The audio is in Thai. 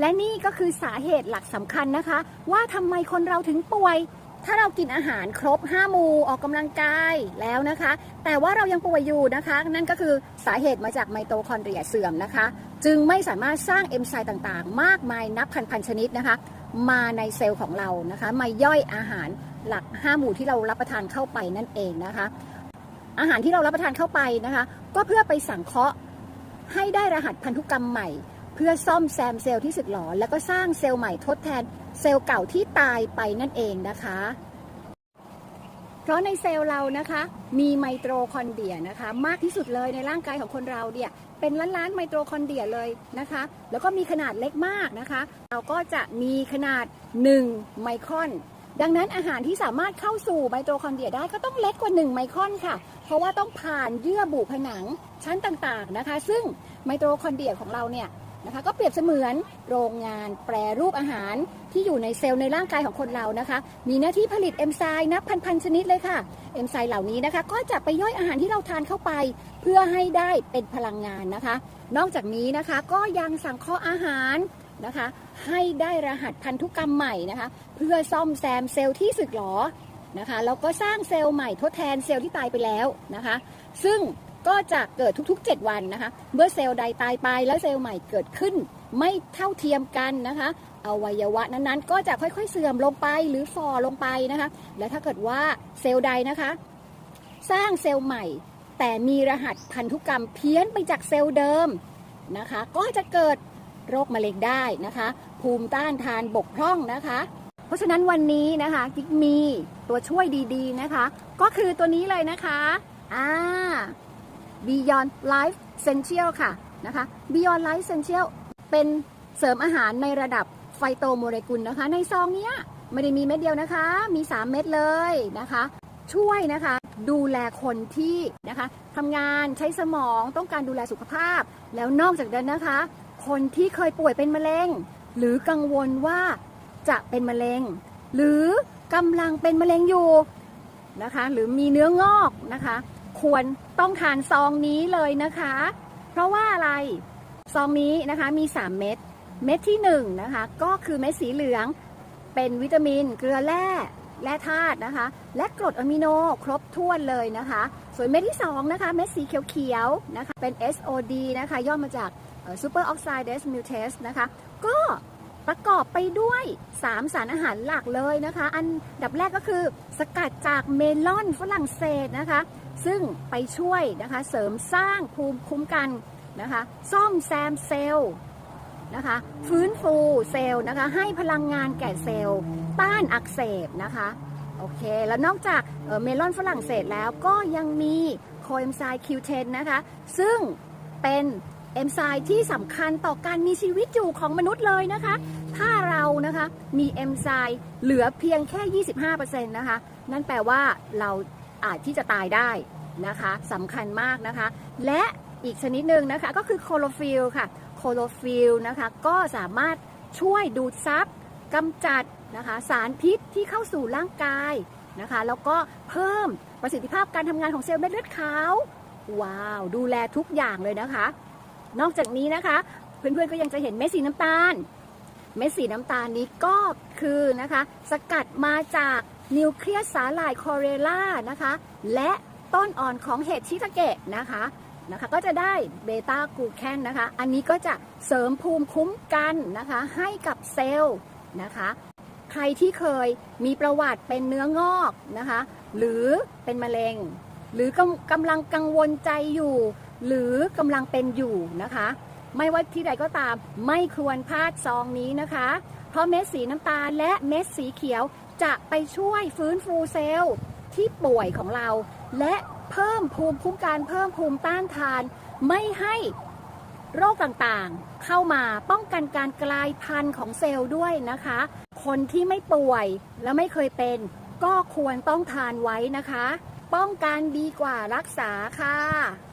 และนี่ก็คือสาเหตุหลักสำคัญนะคะ ว่าทำไมคนเราถึงป่วย ถ้าเรากินอาหารครบ5หมู่ออกกำลังกายแล้วนะคะ แต่ว่าเรายังป่วยอยู่นะคะ นั่นก็คือสาเหตุมาจากไมโตคอนเดรียเสื่อมนะคะ จึงไม่สามารถสร้างเอนไซม์ต่างๆ มากมายนับพันๆชนิดนะคะ มาในเซลล์ของเรานะคะ มาย่อยอาหารหลัก 5 หมู่ที่เรารับประทานเข้าไปนั่นเองนะคะ อาหารที่เรารับประทานเข้าไปนะคะ ก็เพื่อไปสังเคราะห์ให้ได้รหัสพันธุกรรมใหม่ พื่อซ่อมแซมเซลล์ที่สึกหรอแล้วก็สร้างเซลล์ใหม่ทดแทนเซลล์เก่าที่ตายไปนั่นเองนะคะ เพราะในเซลล์เรานะคะ มีไมโตคอนเดรียนะคะ มากที่สุดเลยในร่างกายของคนเราเนี่ยเป็นล้านล้านๆไมโตคอนเดรียเลยนะคะ แล้วก็มีขนาดเล็กมากนะคะ เราก็จะมีขนาด 1 ไมครอน ดังนั้นอาหารที่สามารถเข้าสู่ไมโตคอนเดรียได้ก็ต้องเล็กกว่า 1 ไมครอนค่ะ เพราะว่าต้องผ่านเยื่อบุผนังชั้นต่างๆนะคะ ซึ่งไมโตคอนเดรียของเราเนี่ย นะคะก็เปรียบเสมือนโรงงานแปรรูปอาหารที่อยู่ในเซลล์ในร่างกายของคนเรานะคะ มีหน้าที่ผลิตเอนไซม์นับพันๆชนิดเลยค่ะ เอนไซม์เหล่านี้นะคะก็จะไปย่อยอาหารที่เราทานเข้าไป เพื่อให้ได้เป็นพลังงานนะคะ นอกจากนี้นะคะก็ยังสังเคราะห์อาหารนะคะ ให้ได้รหัสพันธุกรรมใหม่นะคะ เพื่อซ่อมแซมเซลล์ที่สึกหรอนะคะแล้วก็สร้างเซลล์ใหม่ทดแทนเซลล์ที่ตายไปแล้วนะคะ ซึ่ง ก็จะเกิดทุก ๆ 7 วันนะคะเมื่อเซลล์ใดตายไปแล้วเซลล์ใหม่เกิดขึ้น ไม่เท่าเทียมกันนะคะอวัยวะนั้นๆ ก็จะค่อยๆเสื่อมลงไปหรือฝ่อลงไปนะคะ และถ้าเกิดว่าเซลล์ใดนะคะ สร้างเซลล์ใหม่ แต่มีรหัสพันธุกรรมเพี้ยนไปจากเซลล์เดิมนะคะ ก็จะเกิดโรคมะเร็งได้นะคะ ภูมิต้านทานบกพร่องนะคะ เพราะฉะนั้นวันนี้นะคะกิ๊กมีตัวช่วยดีๆนะคะ ก็คือตัวนี้เลยนะคะอ่า Beyond Life Essential ค่ะนะคะ Beyond Life Essential เป็นเสริมอาหารในระดับไฟโตโมเลกุลนะคะ ในซองเนี้ยไม่ได้มีเม็ดเดียวนะคะ มี 3 เม็ดเลยนะคะ ช่วยนะคะดูแลคนที่นะคะทำงานใช้สมองต้องการดูแลสุขภาพ แล้วนอกจากนั้นนะคะ คนที่เคยป่วยเป็นมะเร็ง หรือกังวลว่าจะเป็นมะเร็ง หรือกำลังเป็นมะเร็งอยู่นะคะ หรือมีเนื้องอกนะคะ ควรต้องทานซองนี้เลยนะคะ เพราะว่าอะไรซองนี้นะคะมี 3 เม็ดเม็ดที่1นะคะก็คือเม็ดสีเหลืองเป็นวิตามิน เกลือแร่แร่ธาตุนะคะ และกรดอะมิโนครบถ้วนเลยนะคะ ส่วนเม็ดที่ 2 นะคะ เม็ดสีเขียวๆนะคะเป็น SOD นะคะ ย่อมาจาก Super Oxide Dismutase นะคะ ก็ประกอบไปด้วย 3 สารอาหารหลักเลยนะคะ อันดับแรกก็คือสกัดจากเมลอนฝรั่งเศสนะคะ ซึ่งไปช่วยนะคะเสริมสร้างภูมิคุ้มกันนะคะซ่อมแซมเซลล์นะคะฟื้นฟูเซลล์นะคะให้พลังงานแก่เซลล์ต้านอักเสบนะคะโอเค แล้วนอกจากเมลอนฝรั่งเศสแล้วก็ยังมีโคเอนไซม์ Q10 นะคะซึ่งเป็นเอนไซม์ที่สำคัญต่อการมีชีวิตอยู่ของมนุษย์เลยนะคะ ถ้าเรานะคะมีเอนไซม์เหลือเพียงแค่ 25%นะคะ นั่นแปลว่าเรา อาจที่จะตายได้นะคะสำคัญมากนะคะ และอีกชนิดหนึ่งนะคะก็คือโคโลฟิลค่ะโคโลฟิลนะคะก็สามารถช่วยดูดซับกำจัดนะคะสารพิษที่เข้าสู่ร่างกายนะคะแล้วก็เพิ่มประสิทธิภาพการทำงานของเซลล์เม็ดเลือดขาวว้าว ดูแลทุกอย่างเลยนะคะ นอกจากนี้นะคะเพื่อนๆก็ยังจะเห็นเม็ดสีน้ำตาล เม็ดสีน้ำตาลนี้ก็คือนะคะ สกัดมาจาก นิวเคลียสสาหร่ายคอเรล่านะคะ และต้นอ่อนของเห็ดชิทาเกะนะคะนะคะ ก็จะได้เบต้ากูแคนนะคะ อันนี้ก็จะเสริมภูมิคุ้มกันนะคะ ให้กับเซลล์นะคะ ใครที่เคยมีประวัติเป็นเนื้องอกนะคะ หรือเป็นมะเร็ง หรือกำกำลังกังวลใจอยู่ หรือกำลังเป็นอยู่นะคะ ไม่ว่าที่ใดก็ตามไม่ควรพลาดซองนี้นะคะ เพราะเม็ดสีน้ำตาลและเม็ดสีเขียว จะไปช่วยฟื้นฟูเซลล์ที่ป่วยของเรา และเพิ่มภูมิคุ้มกันเพิ่มภูมิต้านทาน ไม่ให้โรคต่างๆ เข้ามาป้องกันการกลายพันธุ์ของเซลล์ด้วยนะคะ คนที่ไม่ป่วยและไม่เคยเป็น ก็ควรต้องทานไว้นะคะ ป้องกันดีกว่ารักษาค่ะ